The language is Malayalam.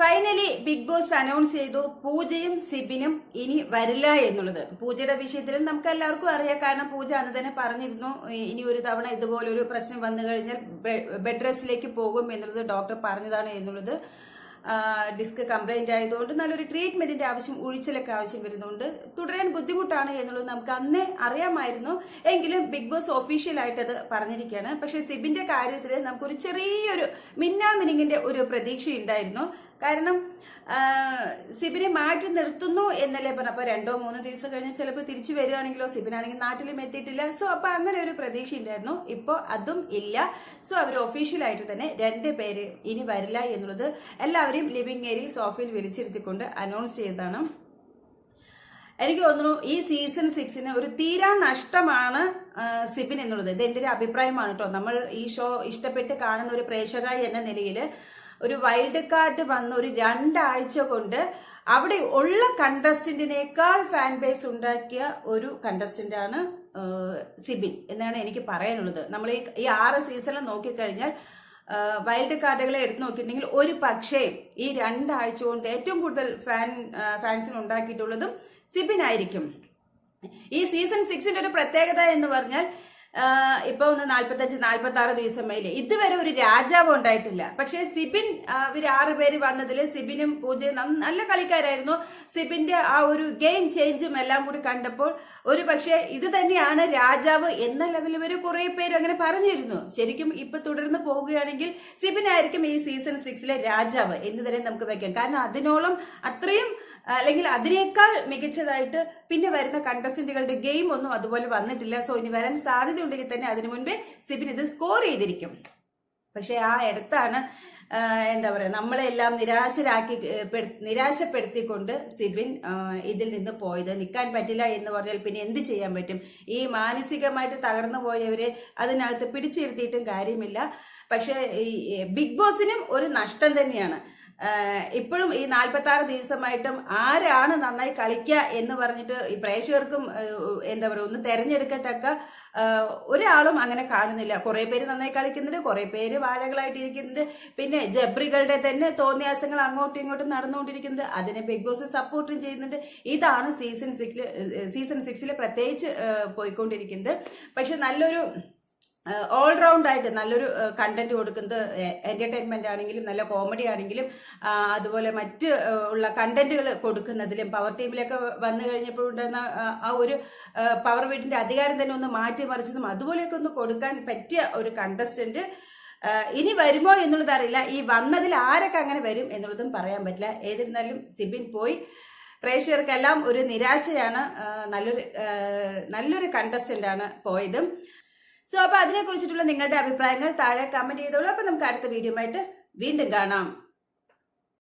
ഫൈനലി ബിഗ് ബോസ് അനൗൺസ് ചെയ്തു പൂജയും സിബിനും ഇനി വരില്ല എന്നുള്ളത്. പൂജയുടെ വിഷയത്തിലും നമുക്ക് എല്ലാവർക്കും അറിയാം. കാരണം പൂജ അന്ന് തന്നെ പറഞ്ഞിരുന്നു ഇനി ഒരു തവണ ഇതുപോലൊരു പ്രശ്നം വന്നു കഴിഞ്ഞാൽ ബെഡ് റെസ്റ്റിലേക്ക് പോകും എന്നുള്ളത് ഡോക്ടർ പറഞ്ഞതാണ് എന്നുള്ളത്. ഡിസ്ക് കംപ്ലൈന്റ് ആയതുകൊണ്ട് നല്ലൊരു ട്രീറ്റ്മെന്റിന്റെ ആവശ്യം ഒഴിച്ചിലൊക്കെ ആവശ്യം വരുന്നുണ്ട്. തുടരാൻ ബുദ്ധിമുട്ടാണ് എന്നുള്ളത് നമുക്ക് അന്നേ അറിയാമായിരുന്നു. എങ്കിലും ബിഗ് ബോസ് ഒഫീഷ്യലായിട്ട് അത് പറഞ്ഞിരിക്കുകയാണ്. പക്ഷെ സിബിന്റെ കാര്യത്തിൽ നമുക്കൊരു ചെറിയൊരു മിന്നാമിനിങ്ങിന്റെ ഒരു പ്രതീക്ഷ ഉണ്ടായിരുന്നു കാരണം സിബിനെ മാറ്റി നിർത്തുന്നു എന്നല്ലേ പറഞ്ഞു അപ്പൊ രണ്ടോ മൂന്നോ ദിവസം കഴിഞ്ഞ് ചിലപ്പോൾ തിരിച്ചു വരികയാണെങ്കിലോ സിബിനാണെങ്കിൽ നാട്ടിലും എത്തിയിട്ടില്ല. സോ അപ്പൊ അങ്ങനെ ഒരു പ്രതീക്ഷ ഉണ്ടായിരുന്നു ഇപ്പോൾ അതും ഇല്ല. സോ അവർ ഒഫീഷ്യലായിട്ട് തന്നെ രണ്ട് പേര് ഇനി വരില്ല എന്നുള്ളത് എല്ലാവരെയും ലിവിംഗ് ഏരിയയിൽ സോഫയിൽ വിളിച്ചിരുത്തിക്കൊണ്ട് അനൗൺസ് ചെയ്തതാണ്. എനിക്ക് തോന്നുന്നു ഈ സീസൺ സിക്സിന് ഒരു തീരാ നഷ്ടമാണ് സിബിൻ എന്നുള്ളത്. ഇത് എന്റെ ഒരു അഭിപ്രായമാണ് കേട്ടോ. നമ്മൾ ഈ ഷോ ഇഷ്ടപ്പെട്ട് കാണുന്ന ഒരു പ്രേക്ഷക എന്ന നിലയിൽ ഒരു വൈൽഡ് കാർഡ് വന്ന ഒരു രണ്ടാഴ്ച കൊണ്ട് അവിടെ ഉള്ള കണ്ടസ്റ്റന്റിനേക്കാൾ ഫാൻ ബേസ് ഉണ്ടാക്കിയ ഒരു കണ്ടസ്റ്റന്റ് ആണ് സിബിൻ എന്നാണ് എനിക്ക് പറയാനുള്ളത്. നമ്മൾ ഈ ആറ് സീസണിൽ നോക്കിക്കഴിഞ്ഞാൽ വൈൽഡ് കാർഡുകളെ എടുത്തു നോക്കിയിട്ടുണ്ടെങ്കിൽ ഒരു പക്ഷേ ഈ രണ്ടാഴ്ച കൊണ്ട് ഏറ്റവും കൂടുതൽ ഫാൻ ഫാൻസിന് ഉണ്ടാക്കിയിട്ടുള്ളതും സിബിൻ ആയിരിക്കും. ഈ സീസൺ സിക്സിന്റെ ഒരു പ്രത്യേകത എന്ന് പറഞ്ഞാൽ ഇപ്പൊ ഒന്ന് നാല്പത്തഞ്ച് നാല്പത്തി ആറ് ദിവസം മേലെ. ഇതുവരെ ഒരു രാജാവ് ഉണ്ടായിട്ടില്ല. പക്ഷേ സിബിൻ ഇവർ ആറ് പേര് വന്നതിൽ സിബിനും പൂജയും നല്ല കളിക്കാരായിരുന്നു. സിബിന്റെ ആ ഒരു ഗെയിം ചേഞ്ചും എല്ലാം കൂടി കണ്ടപ്പോൾ ഒരു പക്ഷേ ഇത് തന്നെയാണ് രാജാവ് എന്ന ലെവലിൽ വരെ കുറെ പേര് അങ്ങനെ പറഞ്ഞിരുന്നു. ശരിക്കും ഇപ്പൊ തുടർന്ന് പോവുകയാണെങ്കിൽ സിബിനായിരിക്കും ഈ സീസൺ സിക്സിലെ രാജാവ് എന്ന് തന്നെ നമുക്ക് വെക്കാം. കാരണം അതിനോളം അത്രയും അല്ലെങ്കിൽ അതിനേക്കാൾ മികച്ചതായിട്ട് പിന്നെ വരുന്ന കണ്ടസ്റ്റന്റുകളുടെ ഗെയിം ഒന്നും അതുപോലെ വന്നിട്ടില്ല. സോ ഇനി വരാൻ സാധ്യത ഉണ്ടെങ്കിൽ തന്നെ അതിനു മുൻപേ സിബിൻ ഇത് സ്കോർ ചെയ്തിരിക്കും. പക്ഷെ ആ ഇടത്താണ് എന്താ പറയുക നമ്മളെല്ലാം നിരാശരാക്കി നിരാശപ്പെടുത്തിക്കൊണ്ട് സിബിൻ ഇതിൽ നിന്ന് പോയത്. നിൽക്കാൻ പറ്റില്ല എന്ന് പറഞ്ഞാൽ പിന്നെ എന്ത് ചെയ്യാൻ പറ്റും? ഈ മാനസികമായിട്ട് തകർന്നു പോയവരെ അതിനകത്ത് പിടിച്ചിരുത്തിയിട്ടും കാര്യമില്ല. പക്ഷേ ബിഗ് ബോസിനും ഒരു നഷ്ടം തന്നെയാണ്. ഇപ്പോഴും ഈ നാൽപ്പത്തി ആറ് ദിവസമായിട്ടും ആരാണ് നന്നായി കളിക്കുക എന്ന് പറഞ്ഞിട്ട് ഈ പ്രേക്ഷകർക്കും എന്താ പറയുക ഒന്ന് തെരഞ്ഞെടുക്കത്തക്ക ഒരാളും അങ്ങനെ കാണുന്നില്ല. കുറേ പേര് നന്നായി കളിക്കുന്നുണ്ട് കുറേ പേര് വാഴകളായിട്ട് ഇരിക്കുന്നുണ്ട് പിന്നെ ജബ്രികളുടെ തന്നെ തോന്നിയാസങ്ങൾ അങ്ങോട്ടും ഇങ്ങോട്ടും നടന്നുകൊണ്ടിരിക്കുന്നുണ്ട്. അതിനെ ബിഗ് ബോസ് സപ്പോർട്ടും ചെയ്യുന്നുണ്ട്. ഇതാണ് സീസൺ സിക്സിൽ സീസൺ സിക്സിൽ പ്രത്യേകിച്ച് പോയിക്കൊണ്ടിരിക്കുന്നത്. പക്ഷെ നല്ലൊരു ഓൾറൗണ്ട് ആയിട്ട് നല്ലൊരു കണ്ടന്റ് കൊടുക്കുന്നത് എന്റർടൈൻമെന്റ് ആണെങ്കിലും നല്ല കോമഡി ആണെങ്കിലും അതുപോലെ മറ്റ് ഉള്ള കണ്ടന്റുകൾ കൊടുക്കുന്നതിലും പവർ ടീമിലൊക്കെ വന്നു കഴിഞ്ഞപ്പോൾ ആ, ഒരു പവർ വീടിന്റെ അധികാരം തന്നെ ഒന്ന് മാറ്റിമറിച്ചതും അതുപോലെയൊക്കെ ഒന്ന് കൊടുക്കാൻ പറ്റിയ ഒരു കണ്ടസ്റ്റന്റ് ഇനി വരുമോ എന്നുള്ളത് അറിയില്ല. ഈ വന്നതിൽ ആരൊക്കെ അങ്ങനെ വരും എന്നുള്ളതും പറയാൻ പറ്റില്ല. ഏതിരുന്നാലും സിബിൻ പോയി. പ്രേക്ഷകർക്കെല്ലാം ഒരു നിരാശയാണ് നല്ലൊരു നല്ലൊരു കണ്ടസ്റ്റന്റ് ആണ് പോയതും. സോ അപ്പൊ അതിനെ കുറിച്ചിട്ടുള്ള നിങ്ങളുടെ അഭിപ്രായങ്ങൾ താഴെ കമന്റ് ചെയ്തോളൂ. അപ്പൊ നമുക്ക് അടുത്ത വീഡിയോ ആയിട്ട് വീണ്ടും കാണാം.